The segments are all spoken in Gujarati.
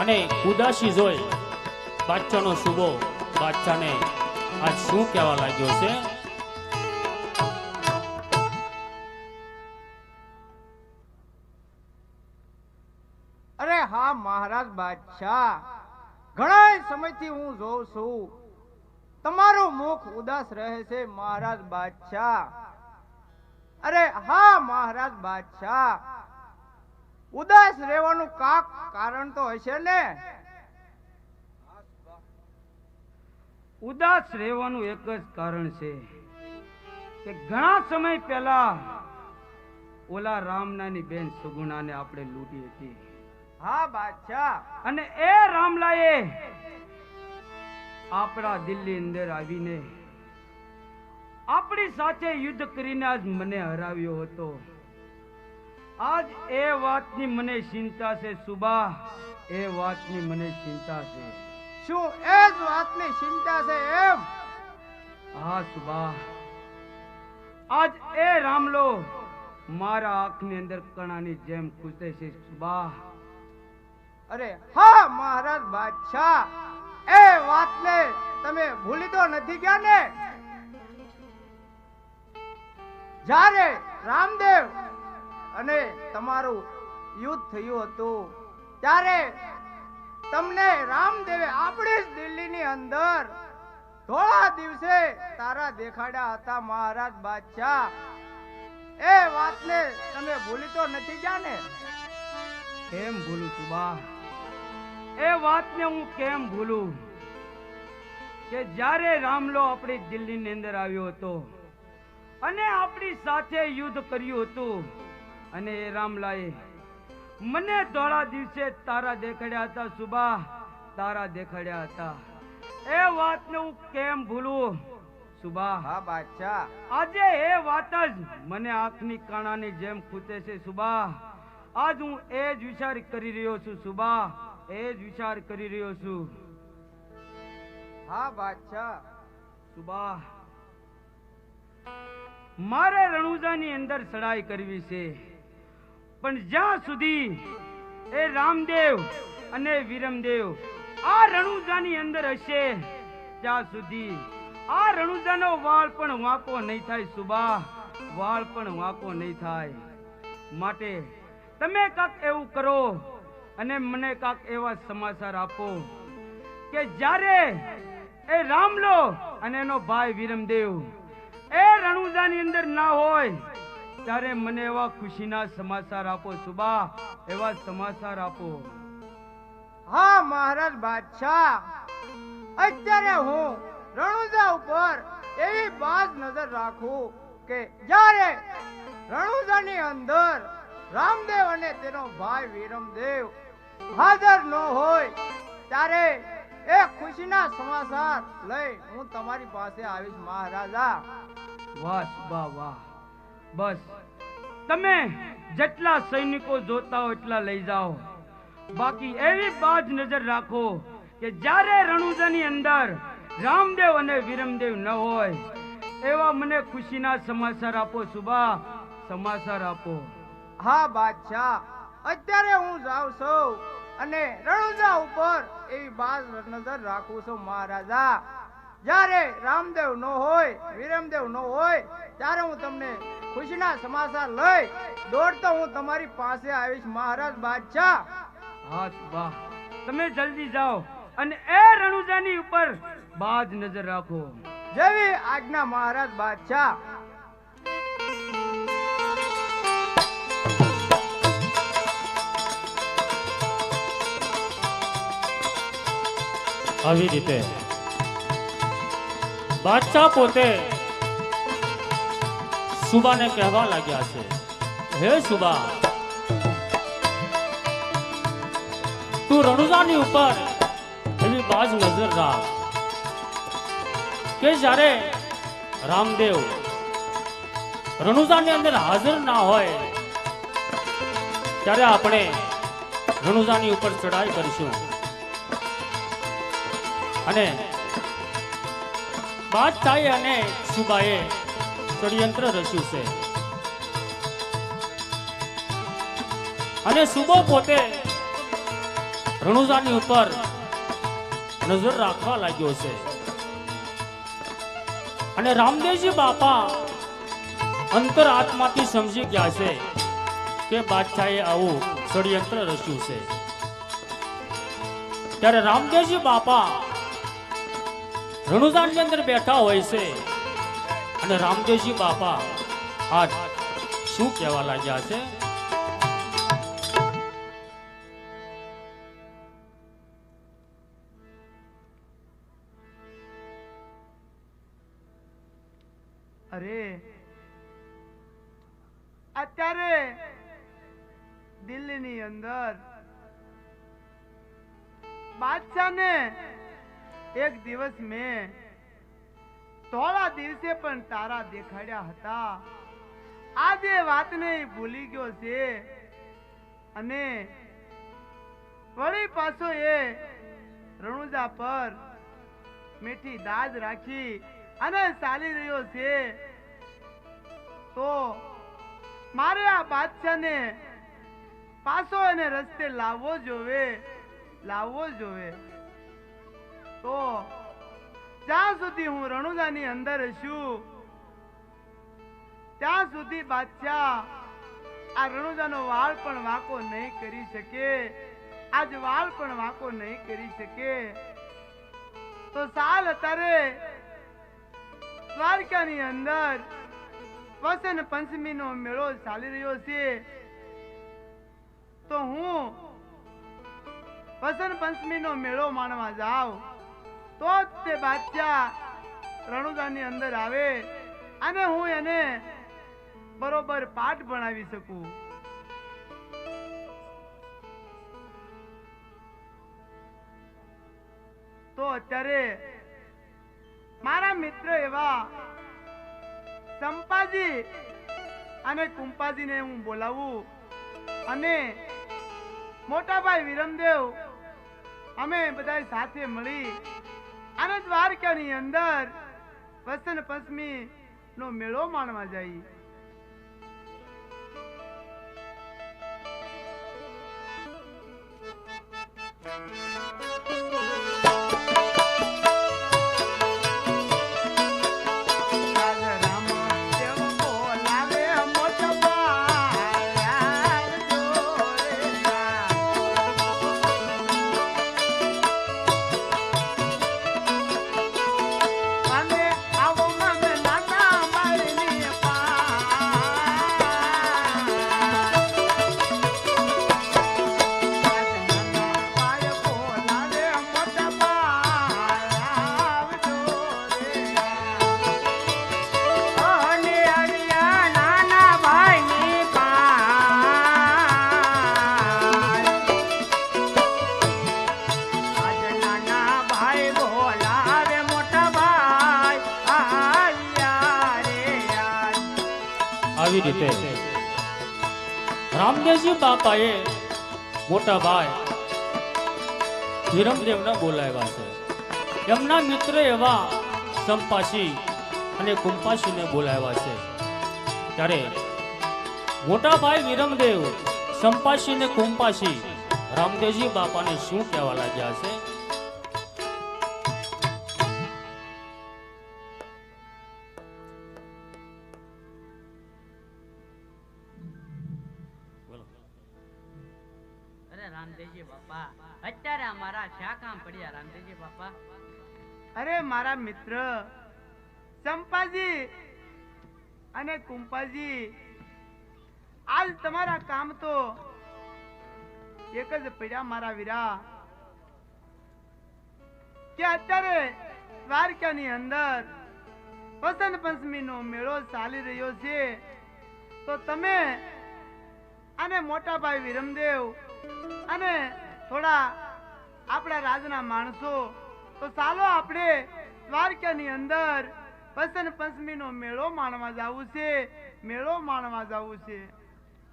અને ઉદાસી જોઈ બાદશાહનો શુભો બાદશાહને આજ શું કહેવા લાગ્યો છે? અરે હા, મહારાજ બાદશાહ. ઘણા સમયથી હું જોઉં છું. તમારું મુખ ઉદાસ રહે છે, મહારાજ બાદશાહ. અરે હા, મહારાજ બાદશાહ. ઉદાસ રહેવાનું કાક કારણ તો હશે ને? ઉદાસ રહેવાનું એક જ કારણ છે કે ઘણા સમય પહેલા ઓલા રામનાની બેન સુગુણાને આપણે લૂંટી હતી. હા બાદશાહ. અને એ રામલાએ આપણા દિલ્હી અંદર આવીને આપણી સાથે યુદ્ધ કરીને આજ મને હરાવ્યો હતો. આજ એ વાતની મને ચિંતા છે સુબા. એ વાતની મને ચિંતા છે. શું એ જ વાતની ચિંતા છે એમ? હા સુબા. આજ એ રામલો મારા આંખની અંદર કણાની જેમ ખૂસે છે સુબા. અરે હા મહારાજ બાદશાહ. એ વાતને તમે ભૂલી તો નથી ગયા ને જ્યારે રામદેવ અને તમારું યુદ્ધ થયું હતું. ત્યારે તમને રામદેવે આપણી જ દિલ્હીની અંદર થોડા દિવસે તારા દેખાડ્યા હતા મહારાજ બાદશાહ. એ વાતને તમે ભૂલી તો નથી જાને? કેમ ભૂલું સુબા એ વાતને હું કેમ ભૂલું? કે જ્યારે રામલો આપણી દિલ્હીની અંદર આવ્યો હતો અને આપણી સાથે યુદ્ધ કર્યું હતું અને એ રામલાએ મને ધોળા દિવસે તારા દેખાડ્યા હતા સુબા તારા દેખાડ્યા હતા. એ વાતને હું કેમ ભૂલું સુબા હા બાદશાહ. આજે એ વાત જ મને આંખની કાણાની જેમ ખૂતે છે સુબા આજ હું એ જ વિચાર કરી રહ્યો છું સુબા એ જ વિચાર કરી રહ્યો છું. હા બાદશાહ. સુબા મારે રણુજાની અંદર ચડાઈ કરવી છે. પણ જ્યાં સુધી એ રામદેવ અને વિરમદેવ આ રણુજાની અંદર હશે, ત્યાં સુધી આ રણુજાનો વાળ પણ વાંકો નહીં થાય સુબા વાળ પણ વાંકો નહીં થાય. માટે તમે કાક એવું કરો અને મને કાક એવા સમાચાર આપો કે જ્યારે એ રામલો અને એનો ભાઈ વિરમદેવ એ રણુજાની અંદર ના હોય ત્યારે મને એવા ખુશીના સમાચાર આપો સુબા એવા સમાચાર આપો. હા મહારાજ બાદશાહ. અત્યારે હું રણુજા ઉપર એવી બાજ નજર રાખું કે જ્યારે રણુજાની અંદર રામદેવ અને તેનો ભાઈ વિરમદેવ હાજર ન હોય ત્યારે એ ખુશીના સમાચાર લઈ હું તમારી પાસે આવીશ મહારાજા. વાહ વાહ વાહ. બસ. તમે જેટલા સૈનિકો જોતા હો એટલા લઈ જાઓ. બાકી એવી બાજ નજર રાખો કે જ્યારે રણુજાની અંદર રામદેવ અને વિરમદેવ ન હોય, એવા મને ખુશીના સમાચાર આપો સુબા સમાચાર આપો. હા, બાદશાહ. અત્યારે હું જાઉં છું અને રણુજા ઉપર એવી બાજ નજર રાખું છું, મહારાજા. જ્યારે રામદેવ ન હોય, વિરમદેવ ન હોય, ત્યારે હું તમને ખુશીના સમાચાર લઈ દોડતો હું તમારી પાસે આવીશ મહારાજ બાદશાહ. હા સુબા તમે જલ્દી જાઓ અને એ રણુજાની ઉપર બાજ નજર રાખો. જેવી આજ્ઞા મહારાજ બાદશાહ. આવી રીતે. બાદશાહ પોતે સુબાને કહેવા લાગ્યા છે. હે સુબા, તું રણુજાની ઉપર એની બાજ નજર રાખ. કે જ્યારે રામદેવ રણુજાની અંદર હાજર ના હોય, ત્યારે આપણે રણુજાની ઉપર ચડાઈ કરીશું. અને બાદશાહે અને સુબાએ ષડયંત્ર રચ્યું છે. અને સુબો પોતે રણુજાની ઉપર નજર રાખવા લાગ્યો છે. અને રામદેવજી બાપા અંતર આત્માથી સમજી ગયા છે કે બાદશાહે આવું ષડયંત્ર રચ્યું છે. ત્યારે રામદેવજી બાપા રણુજાની અંદર બેઠા હોય છે. અને રામદેવજી બાપા. આજ શું કહેવા લાગ્યા છે? અરે, અત્યારે દિલ્હીની અંદર બાદશાહને એક દિવસ મેં થોડા દિવસે પણ તારા દેખાડ્યા હતા. આજે વાતને ઈ ભૂલી ગયો છે. અને વળી પાછો એ રણુજા પર મીઠી દાજ રાખી અને ચાલી રહ્યો છે. તો મારે આ બાદશાહને પાછો એને રસ્તે લાવવો જોવે લાવવો જોવે. તો જ્યાં સુધી હું રણુજાની અંદર છું, ત્યાં સુધી બાદશાહ આ રણુજાનો વાળ પણ વાંકો નહીં કરી શકે. આજ વાળ પણ વાંકો નહીં કરી શકે. તો સાલ અત્યારે દ્વારકાની અંદર વસંત પંચમીનો મેળો ચાલી રહ્યો છે. તો હું વસંત પંચમીનો મેળો માણવા જાઉં. તો જ તે બાદશાહ રણુદાની અંદર આવે અને હું એને બરોબર પાઠ ભણાવી શકું. તો અત્યારે મારા મિત્ર એવા સંપાજી અને કુંપાજીને હું બોલાવું અને મોટાભાઈ વિરમદેવ અમે બધા સાથે મળી અને દ્વારકાની અંદર? વસંત પંચમી નો મેળો માણવા જઈએ આવી રીતે. રામદેવજી બાપાએ મોટા ભાઈ વિરમદેવને બોલાવ્યા છે. એમના મિત્ર એવા સંપાસી અને કુંપાસીને બોલાવ્યા છે. ત્યારે મોટા ભાઈ વિરમદેવ, સંપાસી ને કુંપાસી રામદેવજી બાપાને શું કહેવા લાગ્યા છે? અરે, મારા મિત્ર ચંપાજી અને કુંપાજી, આજ તમારા કામ તો એક જ પડ્યા મારા વીરા. કે અત્યારે દ્વારકાની અંદર વસંત પંચમી નો મેળો ચાલી રહ્યો છે, તો તમે અને મોટાભાઈ વિરમદેવ અને થોડા આપણા રાજના માણસો તો ચાલો આપણે દ્વારકાની અંદર વસંત પંચમી નો મેળો માણવા જવું છે મેળો માણવા જવું છે.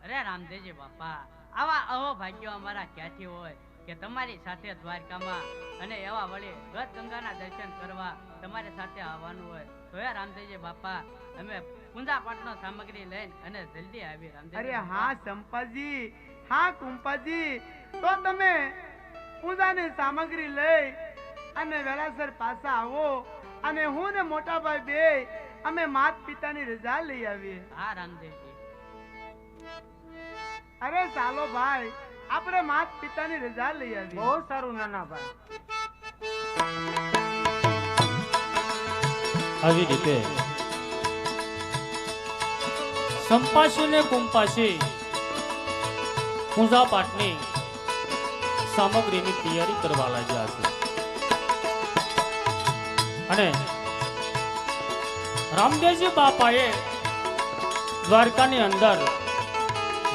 અરે રામદેવજી બાપા આવા અહો ભાગ્યો અમારા ક્યાંથી હોય કે તમારી સાથે દ્વારકામાં અને એવા વળી ગત ગંગાના દર્શન કરવા તમારી સાથે આવવાનું હોય. તો હે રામદેવજી બાપા અમે પૂંજા પાટનો સામગ્રી લઈને અને જલ્દી આવી રામદેવ અરે હા ચંપાજી હા કુંપાજી તો તમે પૂજાની સામગ્રી લઈ અને વેલાસર પાછા આવો. અને હું ને મોટા ભાઈ બે અમે માત પિતાની રજા લઈ આવીએ. હા રામદેવજી. અરે ચાલો ભાઈ આપણે માત પિતાની રજા લઈ આવીએ. બહુ સારું નાના ભાઈ આવી રીતે સંપાશી ને કુંપાશી પૂજા પાઠની સામગ્રીની તૈયારી કરવા લાગ્યા છે. અને રામદેવજી બાપાએ દ્વારકાની અંદર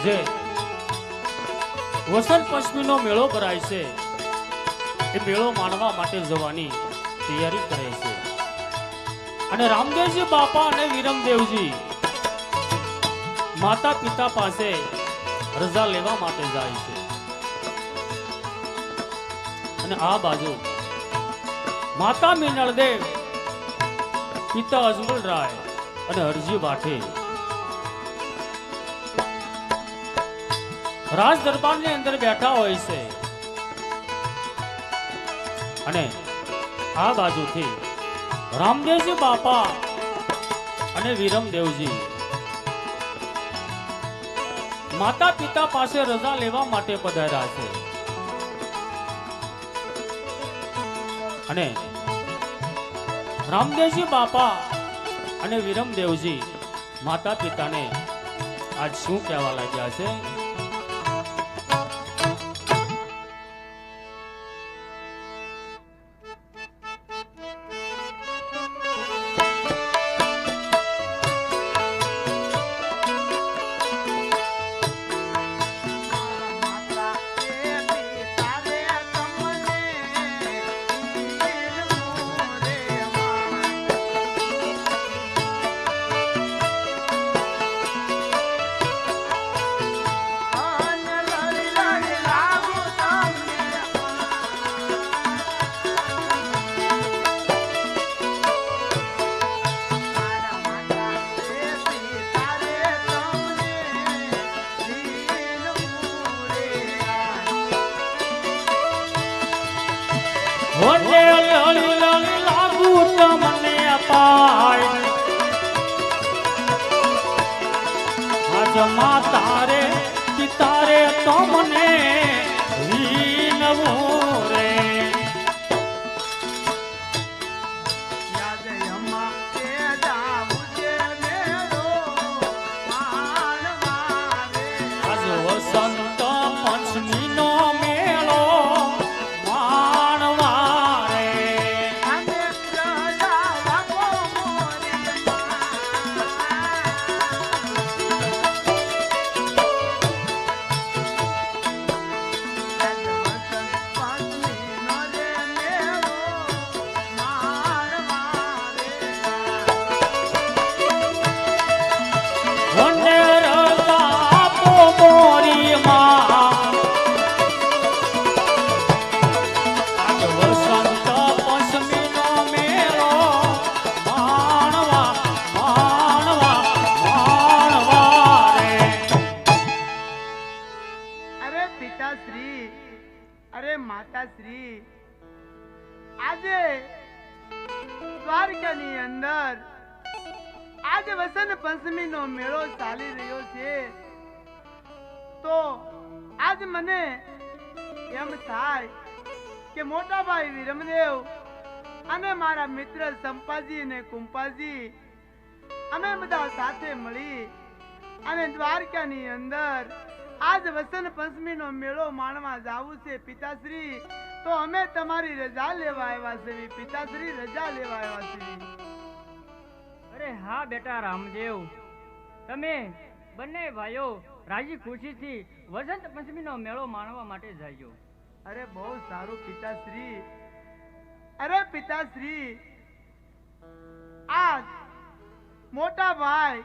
જે વસંત પંચમીનો મેળો ભરાય છે, એ મેળો માણવા માટે જવાની તૈયારી કરે છે. અને રામદેવજી બાપા અને વિરમદેવજી માતા પિતા પાસે રજા લેવા માટે જાય છે. અને આ બાજુ. માતા મિનળદેવ પિતા અજમલ રાય અને હરજી બાઠે. રાજ દરબારની અંદર બેઠા હોય છે. અને આ બાજુથી રામદેવજી બાપા અને વિરમદેવજી. માતા પિતા પાસે રજા લેવા માટે પધાર્યા છે. અને રામદેવજી બાપા અને વિરમદેવજી માતા પિતાને આજ શું કહેવા લાગ્યા છે? દ્વારકાની અંદર આજે વસંત પંચમી નો મેળો ચાલી રહ્યો છે. તો આજ મને એમ થાય કે મોટા ભાઈ વિરમદેવ અને મારા મિત્ર સંપાજી અને કુંપાજી, અમે બધા સાથે મળી અને દ્વારકાની અંદર આજ વસંત પંચમી નો મેળો માણવા જાવું છે પિતાશ્રી. તો અમે તમારી રજા લેવા આવ્યા છે પિતાશ્રી રજા લેવા આવ્યા છે અરે હા બેટા રામદેવ. તમે બંને ભાઈઓ રાજી ખુશીથી વસંત પંચમીનો મેળો માણવા માટે જજો અરે બહુ સારું પિતાશ્રી. અરે પિતાશ્રી આ મોટા ભાઈ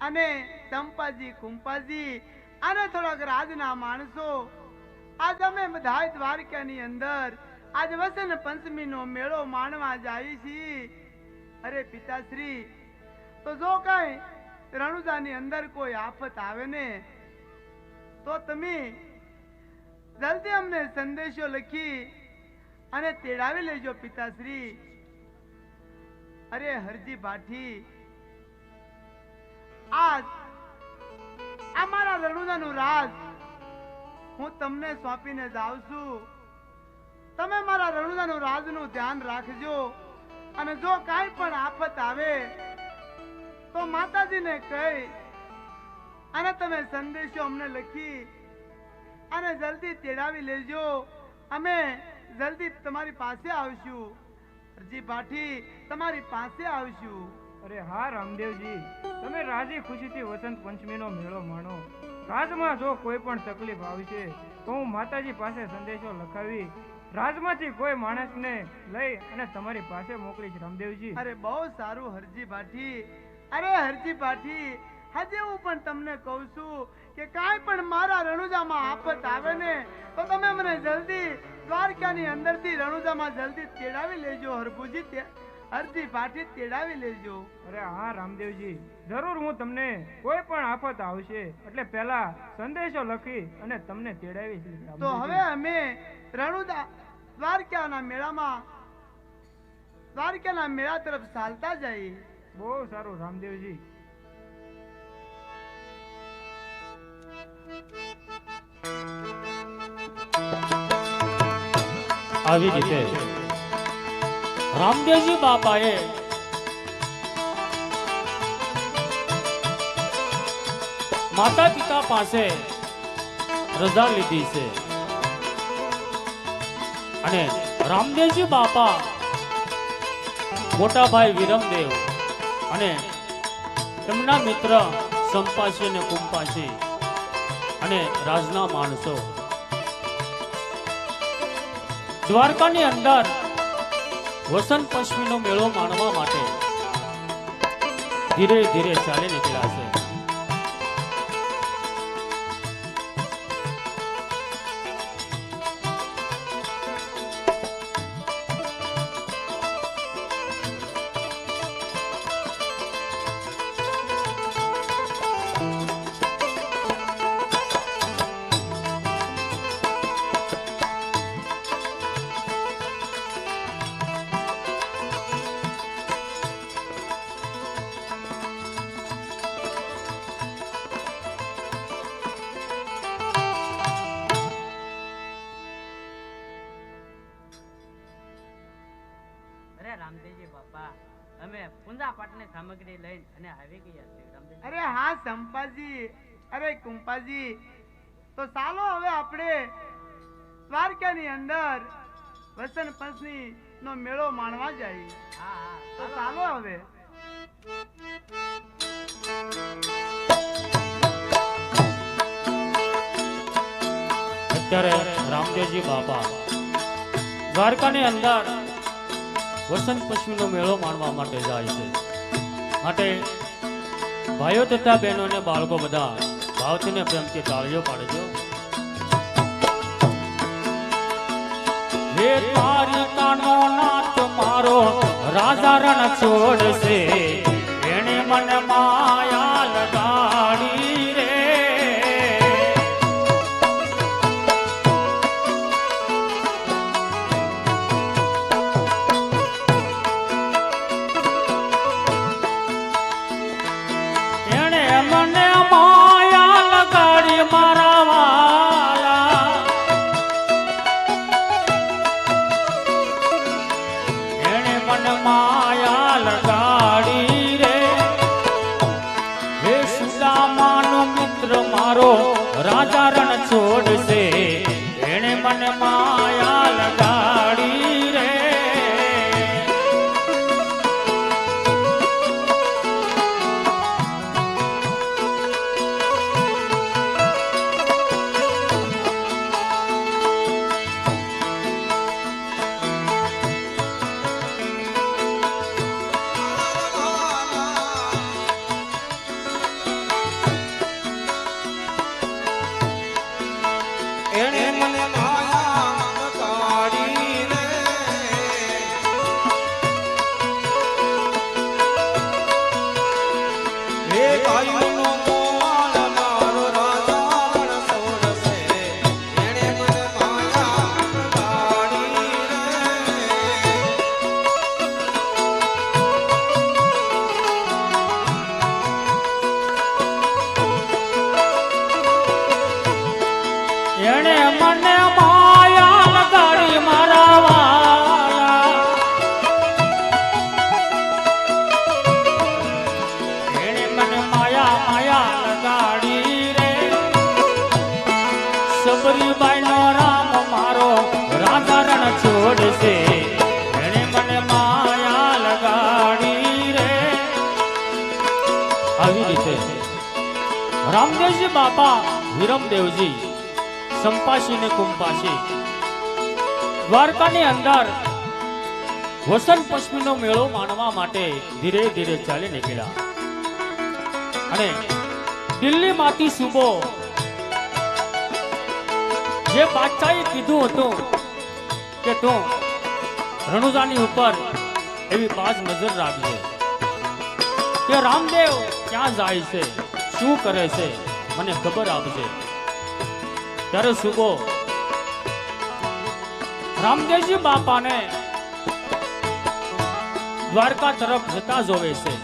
અને ચંપાજી કુંપાજી અને થોડાક રાજના માણસો અમે બધા દ્વારકાની અંદર આજ વસન પંચમી નો મેળો માણવા જાય છીએ અરે પિતાશ્રી, તો જો કઈ રણુજાની અંદર કોઈ આફત આવે ને, તો તમે જલ્દી અમને સંદેશો લખી અને તેડાવી લેજો પિતાશ્રી. અરે હરજી ભાઠી આજ આ મારા રણુદાનું રાજ હું તમને સોંપીને જાઉં છું. તમે મારા રણુદાનું રાજનું ધ્યાન રાખજો અને જો કાંઈ પણ આફત આવે, તો માતાજીને કહી અને તમે સંદેશો અમને લખી અને જલ્દી તેડાવી લેજો. અમે જલ્દી તમારી પાસે આવશું. અરજી પાઠી તમારી પાસે આવશું. અરે હા, રામદેવજી. તમે રાજી ખુશીથી વસંત પંચમીનો મેળો માણો. રાજમાં જો કોઈ પણ તકલીફ આવશે તો હું માતાજી પાસે સંદેશો લખાવી રાજમાંથી કોઈ માણસને લઈ અને તમારી પાસે મોકલીશ, રામદેવજી. અરે, બહુ સારું, હરજી ભાઠી અરે, હરજી ભાઠી હજી હું પણ તમને કહું છું કે કાંઈ પણ મારા રણુજામાં આફત આવે ને, તો તમે મને જલ્દી દ્વારકાની અંદરથી રણુજામાં જલ્દી તેડાવી લેજો, હરભુજી તે- હરજી તેડાવી લેજો. અરે હા રામદેવજી. જરૂર હું તમને કોઈ પણ આફત આવશે એટલે પહેલા સંદેશો લખી અને તમને તેડાવી તો હવે અમે રણુદા દ્વારકાના મેળામાં દ્વારકાના મેળા તરફ ચાલતા જઈએ. બહુ સારું રામદેવજી. આવી રીતે રામદેવજી બાપાએ માતા પિતા પાસે રજા લીધી છે. અને રામદેવજી બાપા મોટા વિરમદેવ અને તેમના મિત્ર સંપાશી અને કુંપાશી અને રાજના માણસો દ્વારકાની અંદર વસંત પંચમીનો મેળો માણવા માટે ધીરે ધીરે ચાલી નીકળ્યા છે. સંપાજી અરે કુંપાજી તો ચાલો હવે આપણે દ્વારકાની અંદર વસંત પંચમી નો મેળો માણવા જઈએ. હા હા. તો ચાલો. હવે. અત્યારે રામદેવજી બાપા દ્વારકાની અંદર વસંત પંચમીનો મેળો માણવા માટે જાય છે. માટે ભાઈઓ તથા બહેનો ને બાળકો બધા ભાવથી ને પ્રેમથી તાળીઓ પાડજો. હે દ્વારિકાનો નાથ, મારો રાજા રણ છોડશે. એને મને માયા સંપાસી ને કુંપાસી દ્વારકાની અંદર વસંત પંચમીનો મેળો માણવા માટે ધીરે ધીરે ચાલી નીકળ્યા. અને દિલ્હીમાંથી સુબો જે બાદશાહે કીધું હતું કે તું રણુજાની ઉપર એવી પાંચ નજર રાખજે કે રામદેવ ક્યાં જાય છે, શું કરે છે, મને ખબર આપજે. ત્યારે સુબો રામદેવજી બાપાને દ્વારકા તરફ જતા જોવે છે.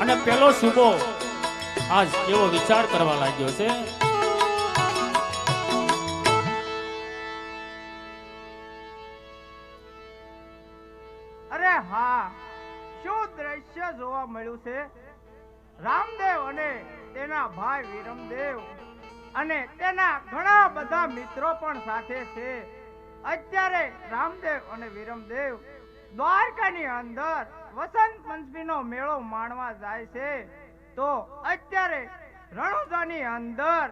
અને પેલો સુબો આજ એવો વિચાર કરવા લાગ્યો છે. અરે હા, શું દ્રશ્ય જોવા મળ્યું છે? રામદેવ અને તેના ભાઈ વિરમદેવ અને તેના ઘણા બધા મિત્રો પણ સાથે છે. અત્યારે રામદેવ અને વિરમદેવ દ્વારકાની અંદર વસંત પંચમીનો મેળો માણવા જાય છે. તો અત્યારે રણુજાની અંદર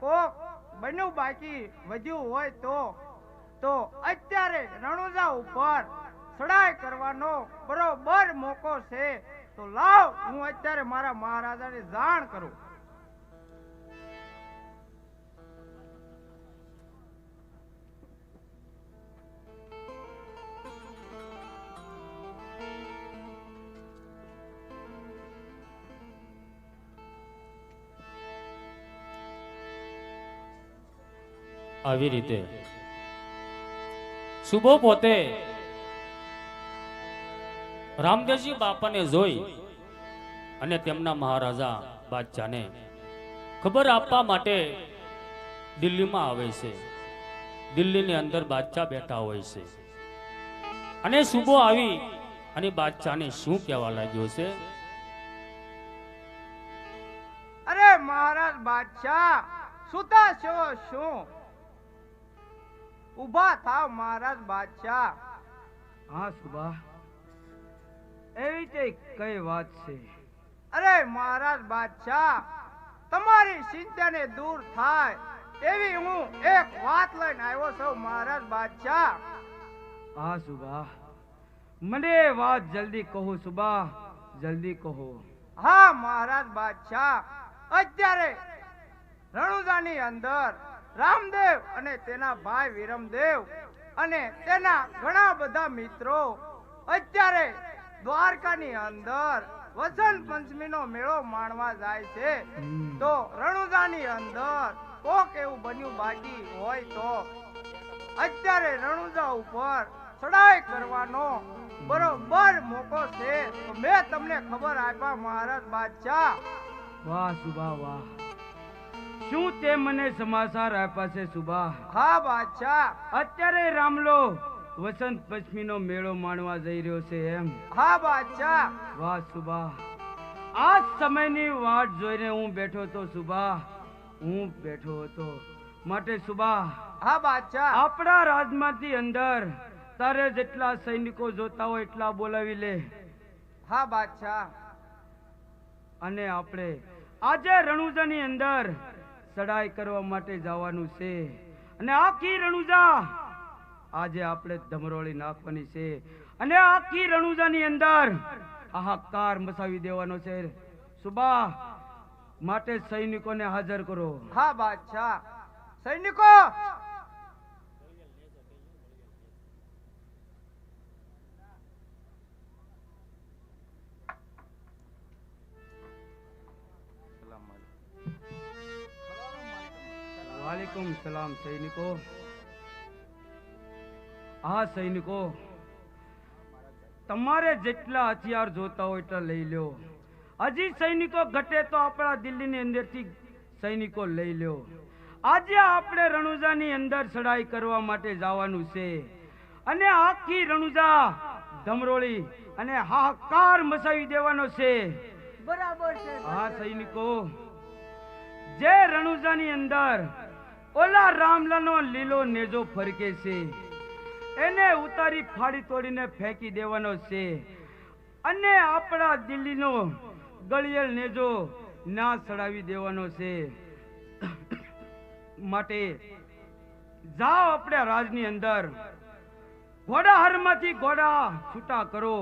કોક બન્યું બાકી વધ્યું હોય તો તો અત્યારે રણુજા ઉપર ચડાઈ કરવાનો બરોબર મોકો છે. તો લાવ હું અત્યારે મારા મહારાજાને જાણ કરું. આવી રીતે. સુબો પોતે રામદેવજી બાપાને જોઈ અને તેમના મહારાજા બાદશાહને ખબર આપવા માટે દિલ્હીમાં આવે છે. દિલ્હીની અંદર બાદશાહ બેઠા હોય છે. અને સુબો આવી અને બાદશાહને શું કહેવા લાગ્યો છે? અરે મહારાજ બાદશાહ સુતા છો શું? ઊભા થાવ મહારાજ બાદશાહ. હા સુબા. એવી તે કઈ વાત છે. અરે મહારાજ બાદશાહ તમારી ચિંતાને દૂર થાય એવી હું એક વાત લઈને આવ્યો છું મહારાજ બાદશાહ. હા સુબા મને વાત જલ્દી કહો સુબા જલ્દી કહો. હા મહારાજ બાદશાહ. અત્યારે રણુજાની અંદર રામદેવ અને તેના ભાઈ વિરમદેવ અને તેના ઘણા બધા મિત્રો અત્યારે દ્વારકાની અંદર વસંત પંચમીનો મેળો માણવા જાય છે. તો રણુજાની અંદર કોક એવું બન્યું બાકી હોય તો અત્યારે રણુજા ઉપર ચડાઈ કરવાનો બરોબર મોકો છે. તો મેં તમને ખબર આપ્યા મહારાજ બાદશાહ. વાહ સુબા વાહ. શું તે મને સમાચાર આપ્યા છે સુબા હા બાદશાહ. અત્યારે રામલો વસંત પંચમીનો મેળો માણવા જઈ રહ્યો છે એમ. હા બાદશાહ. વાહ સુબા આ સમયની વાટ જોઈને હું બેઠો હતો સુબા હું બેઠો હતો. માટે સુબા હા બાદશાહ. આપણા રાજમાંથી અંદર તારે જેટલા સૈનિકો જોતા હોય એટલા બોલાવી લે. હા બાદશાહ. અને આપણે આજે રણુજાની અંદર ચડાઈ કરવા માટે જવાનું છે. અને આખી રણુજા આજે આપણે ધમરોળી નાખવાની છે. અને આખી રણુજાની અંદર હાહાકાર મસાવી દેવાનો છે. સુબા માટે સૈનિકોને હાજર કરો. હા બાદશાહ. સૈનિકો! વાલેકુમ સલામ સૈનિકો. હા સૈનિકો તમારે જેટલા હથિયાર જોતા હોય એટલા લઈ લો હજી સૈનિકો ઘટે તો આપણા દિલ્હીની અંદરથી સૈનિકો લઈ લ્યો. આજે આપણે રણુજાની અંદર ચડાઈ કરવા માટે જવાનું છે. અને આખી રણુજા ધમરોળી અને હાહાકાર મચાવી દેવાનો છે. બરાબર છે. હા સૈનિકો જે રણુજાની અંદર ઓલા રામલાનો લીલો નેજો ફરકે છે. એને ઉતારી ફાડી તોડીને ફેંકી દેવાનો છે. અને આપણા દિલ્હીનો ગળિયેલ નેજો ના સડાવી દેવાનો છે. માટે જાઓ આપણે રાજની અંદર. ઘોડા હારમાંથી ઘોડા છૂટા કરો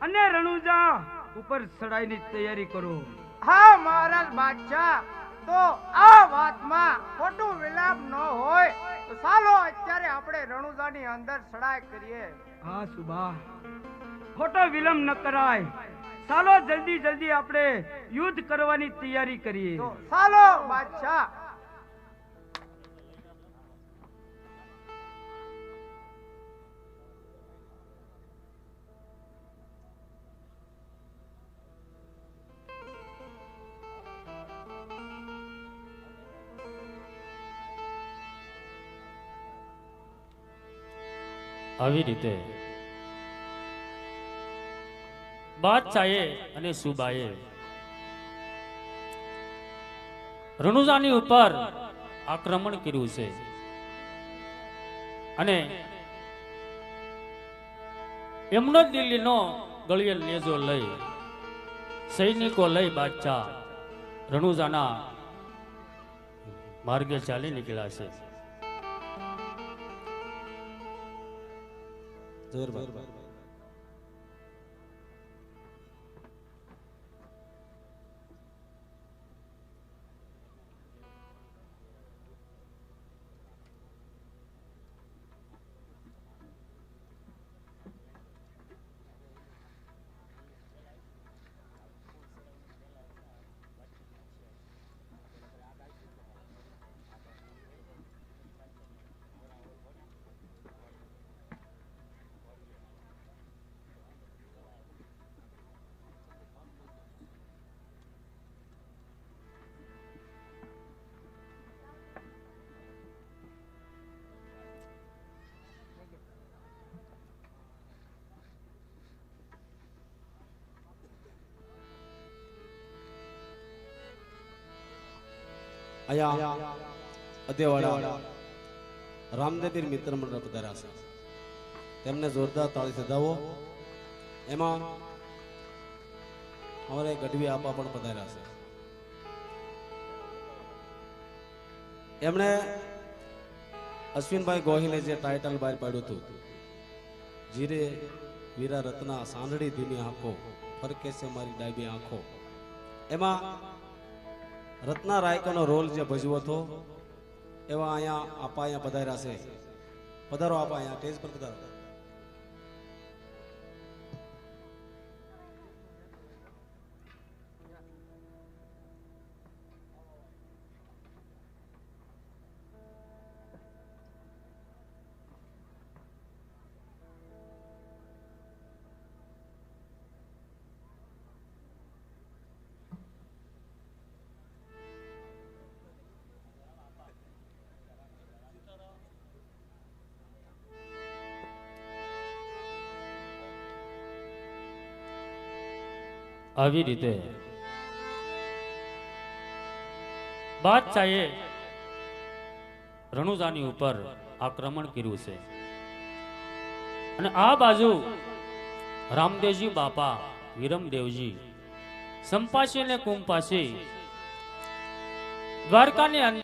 અને રણુજા ઉપર સડાઈની તૈયારી કરો. હા, મહારાજ બાદશાહ, તો આ વાતમાં ખોટું વિલાપ ન હોય. તો ચાલો અત્યારે આપણે રણુજાની અંદર સડાય કરીએ. હા સુભા. ખોટો વિલંબ ન કરાય. ચાલો જલ્દી જલ્દી આપણે યુદ્ધ કરવાની તૈયારી કરીએ. સાલો ચાલો બાદશાહ. આવી રીતે. બાદશાહે અને સુબાએ રણુજાની ઉપર આક્રમણ કર્યું છે. અને એમનો દિલ્હીનો ગળિયલ નેજો લઈ, સૈનિકો લઈ બાદશાહ રણુજાના માર્ગે ચાલી નીકળ્યા છે. जोर રામદેવીર મિત્ર મંડળ પધાર્યા છે તેમને જોરદાર તાળી સજાવો એમાં અમારે ગઢવી આપા પણ પધાર્યા છે એમણે અશ્વિનભાઈ ગોહિલે જે ટાઇટલ બહાર પાડ્યું હતું જીરે વીરા રત્ના સાંદડી ધીમી આંખો ફરકે છે મારી ડાબી આંખો એમાં રત્ના રાયકોનો રોલ જે ભજવો હતો, એવા અહીંયા આપા અહીંયા પધાર્યા છે. પધારો આપા અહીંયા, સ્ટેજ પર પધારો. આવી રીતે. બાદશાહે રણુજાની ઉપર આક્રમણ કર્યું છે. અને આ બાજુ રામદેવજી બાપા, વિરમદેવજી, સંપાસી અને કુંપાસી દ્વારકાની અંદર